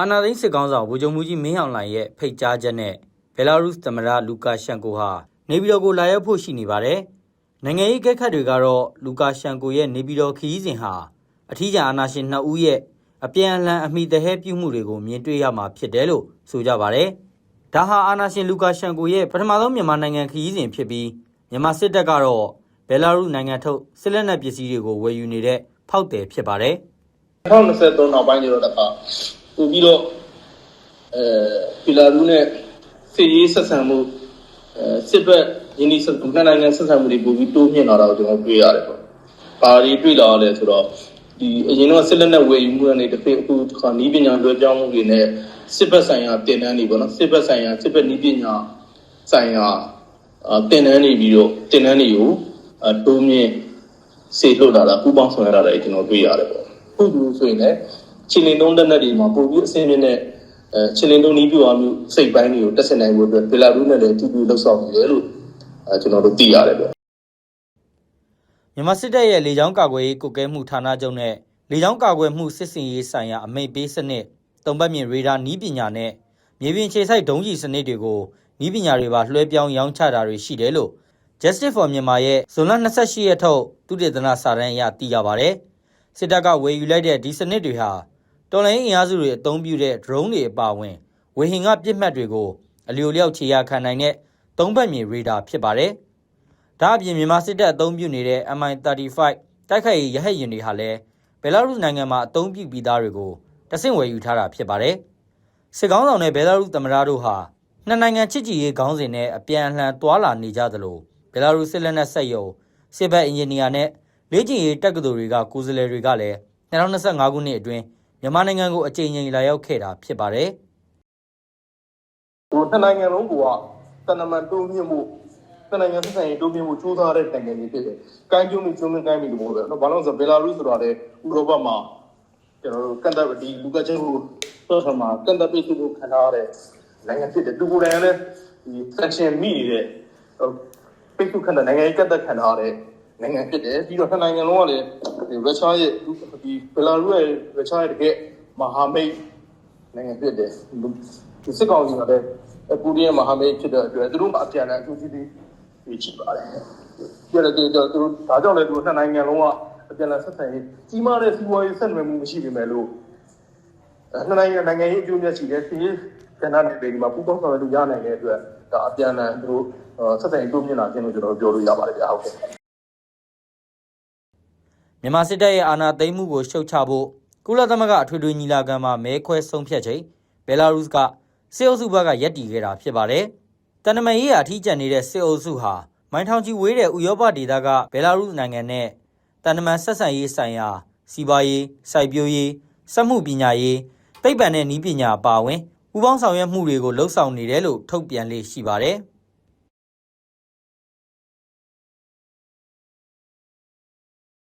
အာနာသိန်းစစ်ကောင်းဆောင်ဗိုလ်ချုပ်မူကြီးမင်းအောင်လှိုင်ရဲ့ဖိတ်ကြားချက်နဲ့ဘယ်လာရုစ်သမ္မတလူကာရှန်ကိုဟာနေပြည်တော်ကိုလာရောက်ဖို့ရှိနေပါတယ်။နိုင်ငံရေးကက်ခတ်တွေကတော့လူကာရှန်ကိုရဲ့နေပြည်တော်ခရီးစဉ်ဟာအထီးကျန်အာဏာရှင်နှစ်ဦးရဲ့အပြန်အလှန်အမိတဟဲပြုမှုတွေကိုမြင်တွေ့ရမှာဖြစ်တယ်လို့ဆိုကြပါတယ်။ဒါဟာအာဏာရှင်လူကာရှန်ကိုရဲ့ပထမဆုံးမြန်မာနိုင်ငံခရီးစဉ်ဖြစ်ပြီးမြန်မာစစ်တပ်ကတော့ဘယ်လာရုစ်နိုင်ငံထုတ်စစ်လက်နက်ပစ္စည်းတွေကိုဝယ်ယူနေတဲ့ဖောက်တယ်ဖြစ်ပါတယ်။2023နောက်ပိုင်းကျတော့တခါ ပို့ပြီးတော့အဲဖီလာရူးနဲ့စစ်ရေးဆက်ဆံမှုအဲစစ်ဘက်ရင်းနှီးဆက်နှစ်နိုင်ငံဆက်ဆံမှုတွေပို့ပြီးတိုးမြင့်လာတာကိုကျွန်တော်တွေ့ရတယ်ပေါ့။ဘာတွေတွေ့လာရလဲဆိုတော့ဒီအရင်တော့စစ်လက်နက်ဝယ်ယူမှုကနေတစ်ဖက်အခုတစ်ခါနီးပညာလွှဲပြောင်းမှုတွေနဲ့စစ်ဘက်ဆိုင်ရာတင်နန်းတွေပေါ့နော်စစ်ဘက်ဆိုင်ရာစစ်ဘက်နီးပညာဆိုင်ရာအာတင်နန်းတွေပြီးတော့တင်နန်းတွေကိုအတိုးမြင့်စေလွှတ်လာတာပူပေါင်းဆောင်ရတာတွေကျွန်တော်တွေ့ရတယ်ပေါ့။ဟုတ်ဘူးဆိုရင်လည်း ချီလင်တုံးတက်တဲ့တွေမှာပို့ပြီးအဆင်ပြေတဲ့အဲချီလင်တုံးနီးပြွားမျိုးစိတ်ပိုင်းတွေကိုတက်ဆင်နိုင်ဖို့အတွက်ဘယ်လာရူးနဲ့လည်းတူတူလှုပ်ဆောင်နေတယ်လို့အဲကျွန်တော်တို့သိရတယ်ပေါ့မြန်မာစစ်တပ်ရဲ့လေကြောင်းကာကွယ်ရေးကုကဲမှုဌာနချုပ်နဲ့လေကြောင်းကာကွယ်မှုစစ်စင်ရေးဆိုင်ရာအမိန့်ပေးစနစ်တုံပတ်မြင့်ရေဒါနီးပညာနဲ့မြေပြင်ခြေဆိုင်ဒုံးကြီးစနစ်တွေကိုနီးပညာတွေပါလွှဲပြောင်းရောင်းချတာတွေရှိတယ်လို့ Justice for Myanmar ရဲ့ဇွန်လ28ရက်ထုတ်သူတေသနစာတမ်းအရသိရပါဗျ။စစ်တပ်ကဝယ်ယူလိုက်တဲ့ဒီစနစ်တွေဟာ တော်လိုင်းအင်အားစုတွေအသုံးပြုတဲ့ drone တွေအပါအဝင်ဝေဟင်ကပစ်မှတ်တွေကိုအလျိုလျောက်ခြေရာခံနိုင်တဲ့သုံးပတ်မြင့်ရေဒါဖြစ်ပါတယ်။ဒါအပြင်မြန်မာစစ်တပ်အသုံးပြုနေတဲ့ MI35 တိုက်ခိုက်ရေးရဟတ်ယာဉ်တွေဟာလည်းဘယ်လာရုစ်နိုင်ငံမှာအသုံးပြုပြီးသားတွေကိုတဆင့်ဝယ်ယူထားတာဖြစ်ပါတယ်။စစ်ကောင်းဆောင်နဲ့ဘယ်လာရုစ်သမ္မတတို့ဟာနှစ်နိုင်ငံချစ်ကြည်ရေးခေါင်းစဉ်နဲ့အပြန်အလှန်သွာလာနေကြသလိုဘယ်လာရုစ်စစ်လက်နက်ဆက်ယုံစစ်ဘက်အင်ဂျင်နီယာနဲ့လေ့ကျင့်ရေးတက္ကသိုလ်တွေကကိုယ်စားလှယ်တွေကလည်း2025ခုနှစ်အတွင်း မြန်မာနိုင်ငံကိုအကြိမ်ကြိမ်လာရောက်ခဲ့တာဖြစ်ပါတယ်။ဟိုနှစ်နိုင်ငံလုံးကတနမန်တိုးမြင့်မှုတနိုင်ငံဆက်ဆံရေးတိုးမြင့်မှုစူးစမ်းတဲ့နိုင်ငံတွေဖြစ်တယ်။ကိုင်းကျုံးနဲ့ကျုံးမကိုင်းပြီလို့ပြောတယ်နော်။ဘာလို့လဲဆိုတော့ဘယ်လာရုစ်ဆိုတာလေဥရောပမှာကျွန်တော်တို့ကန်တပ်ဒီလူကချင်ကိုတော့ဆမှာကန်တပ်ပိတ်ဆို့ခံထားရတဲ့နိုင်ငံဖြစ်တယ်။သူကိုယ်တိုင်လည်းဒီ sanction မိနေတဲ့ပိတ်ဆို့ခံတဲ့နိုင်ငံရေးကတ်သက်ခံထားရတဲ့ နိုင်ငံဖြစ်တယ်။ပြီးတော့နှစ်နိုင်ငံလုံးကလည်းဒီရုရှားရဲ့ဒီဘယ်လာရုစ်ရဲ့ရုရှားရဲ့တကယ်မဟာမိတ်နိုင်ငံဖြစ်တယ်ဒီစစ်ကောင်စီကလည်းပူတင်ရဲ့မဟာမိတ်ဖြစ်တဲ့အတွက်သူတို့ကအပြန်အလှန်အကျိုးစီးပြီးရှိပါတယ်ပြည့်တဲ့တော့သူတို့ဒါကြောင့်လည်းသူတို့နှစ်နိုင်ငံလုံးကအပြန်အလှန်ဆက်ဆံရေးကြီးမားတဲ့စီးပွားရေးဆက်နွယ်မှုမရှိပေမဲ့လို့နှစ်နိုင်ငံနိုင်ငံရေးအကျိုးမြတ်ရှိတဲ့စီးရေးကဏ္ဍတွေဒီမှာပူးပေါင်းဆောင်ရွက်လို့ရနိုင်တဲ့အတွက်ဒါအပြန်အလှန်သူတို့ဆက်ဆံရေးတိုးမြင့်လာခြင်းလို့ကျွန်တော်ပြောလို့ရပါတယ်ဗျာဟုတ်ကဲ့ မြန်မာစစ်တပ်ရဲ့အာဏာသိမ်းမှုကိုရှုတ်ချဖို့ကုလသမဂ္ဂအထွေထွေညီလာခံမှာမဲခွဲဆုံးဖြတ်ချိန်ဘယ်လာရုစ်ကစစ်အုပ်စုဘက်ကရက်တီခဲ့တာဖြစ်ပါတယ်။တန်တမန်ရေးရာအထီးကျန်နေတဲ့စစ်အုပ်စုဟာမိုင်းထောင်ကြီးဝေးတဲ့ဥရောပဒေသကဘယ်လာရုစ်နိုင်ငံနဲ့တန်တမန်ဆက်ဆံရေးဆိုင်ရာစီးပွားရေးစိုက်ပျိုးရေးစက်မှုပညာရေးသိပ္ပံနဲ့နည်းပညာအပါအဝင်ပူးပေါင်းဆောင်ရွက်မှုတွေကိုလှုပ်ဆောင်နေတယ်လို့ထုတ်ပြန်လေးရှိပါတယ်။